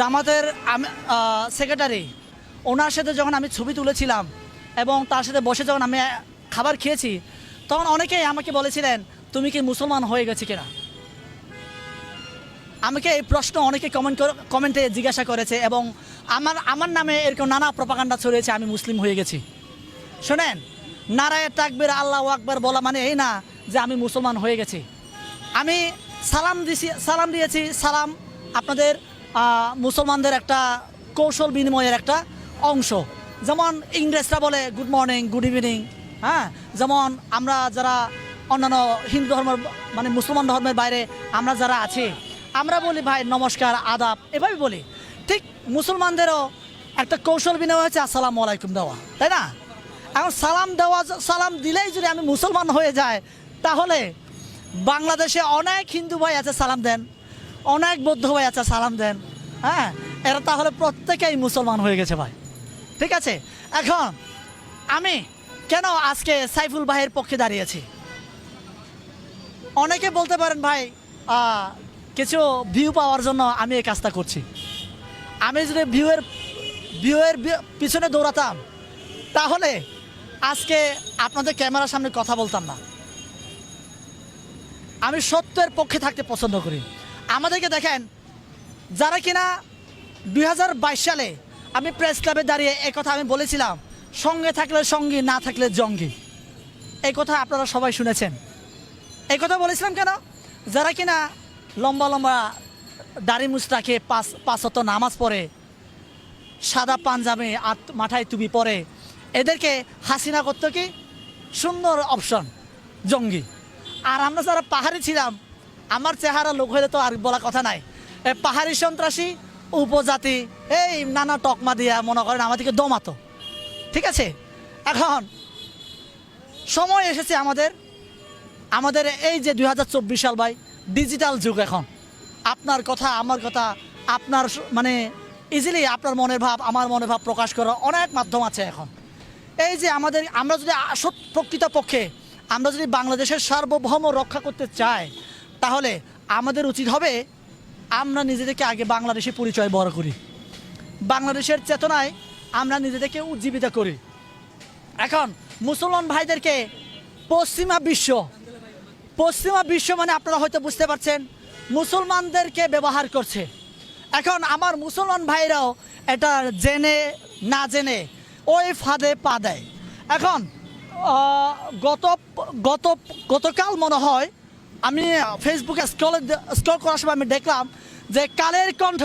জামাতের আমি সেক্রেটারি ওনার সাথে যখন আমি ছবি তুলেছিলাম এবং তার সাথে বসে যখন আমি খাবার খেয়েছি, তখন অনেকেই আমাকে বলেছিলেন, তুমি কি মুসলমান হয়ে গেছে কিনা? আমাকে এই প্রশ্ন অনেকে কমেন্ট কমেন্টে জিজ্ঞাসা করেছে এবং আমার আমার নামে এরকম নানা প্রপাকাণ্ডা ছড়িয়েছে, আমি মুসলিম হয়ে গেছি। শোনেন, নারায় তাকবির আল্লাহ আকবার বলা মানে এই না যে আমি মুসলমান হয়ে গেছি। আমি সালাম দিছি, সালাম দিয়েছি, সালাম আপনাদের মুসলমানদের একটা কৌশল বিনিময়ের একটা অংশ। যেমন ইংরেজরা বলে গুড মর্নিং গুড ইভিনিং হ্যাঁ? যেমন আমরা যারা অন্যান্য হিন্দু ধর্মের মানে মুসলমান ধর্মের বাইরে আমরা যারা আছি, আমরা বলি, ভাই, নমস্কার, আদাব, এভাবে বলি। ঠিক মুসলমানদেরও একটা কৌশল বিনিময় হচ্ছে, আসসালামু আলাইকুম দেওয়া, তাই না? এখন সালাম দেওয়া, সালাম দিলেই যদি আমি মুসলমান হয়ে যায় তাহলে বাংলাদেশে অনেক হিন্দু ভাই আছে, সালাম দেন। অনেক বৌদ্ধ ভাই আছে, সালাম দেন। হ্যাঁ এরা তাহলে প্রত্যেকেই মুসলমান হয়ে গেছে ভাই। ঠিক আছে? এখন আমি কেন আজকে সাইফুল ভাইয়ের পক্ষে দাঁড়িয়েছি? অনেকে বলতে পারেন ভাই কিছু ভিউ পাওয়ার জন্য আমি এই কাজটা করছি। আমি যদি ভিউয়ের ভিউয়ের পিছনে দৌড়াতাম, তাহলে আজকে আপনাদের ক্যামেরার সামনে কথা বলতাম না। আমি সত্যের পক্ষে থাকতে পছন্দ করি। আমাদেরকে দেখেন যারা কিনা দুই হাজার বাইশ সালে আমি প্রেস ক্লাবে দাঁড়িয়ে কথা আমি বলেছিলাম, সঙ্গে থাকলে সঙ্গী, না থাকলে জঙ্গি। এই কথা আপনারা সবাই শুনেছেন। এই কথা বলেছিলাম কেন? যারা কিনা লম্বা লম্বা দাড়ি মুস্তাকে পাঁচ পাঁচত নামাজ পড়ে, সাদা পাঞ্জাবে আর মাথায় টুপি পরে, এদেরকে হাসিনা করতো কি? সুন্দর অপশন জঙ্গি। আর আমরা যারা পাহাড়ি ছিলাম, আমার চেহারা লোক হলে তো আর বলা কথা নাই। পাহাড়ি সন্ত্রাসী, উপজাতি, এই নানা টকমা দিয়া মনে করেন আমাদেরকে দমাতো। ঠিক আছে? এখন সময় এসেছে আমাদের আমাদের এই যে দু হাজার চব্বিশ সাল ভাই ডিজিটাল যুগ এখন। আপনার কথা, আমার কথা, আপনার মানে ইজিলি আপনার মনের ভাব, আমার মনের ভাব প্রকাশ করার অনেক মাধ্যম আছে এখন। এই যে আমাদের, আমরা যদি আসত প্রকৃত পক্ষে আমরা যদি বাংলাদেশের সার্বভৌম রক্ষা করতে চাই, তাহলে আমাদের উচিত হবে আমরা নিজেদেরকে আগে বাংলাদেশে পরিচয় বড় করি। বাংলাদেশের চেতনায় আমরা নিজেদেরকে উজ্জীবিত করি। এখন মুসলমান ভাইদেরকে পশ্চিমা বিশ্ব পশ্চিমা বিশ্ব মানে আপনারা হয়তো বুঝতে পারছেন, মুসলমানদেরকে ব্যবহার করছে। এখন আমার মুসলমান ভাইরাও এটা জেনে না জেনে ওই ফাঁদে পা দেয়। এখন গত গত, গতকাল মনে হয় আমি ফেসবুকে স্ক্রল স্ক্রল করার সময় আমি দেখলাম যে কালের কণ্ঠ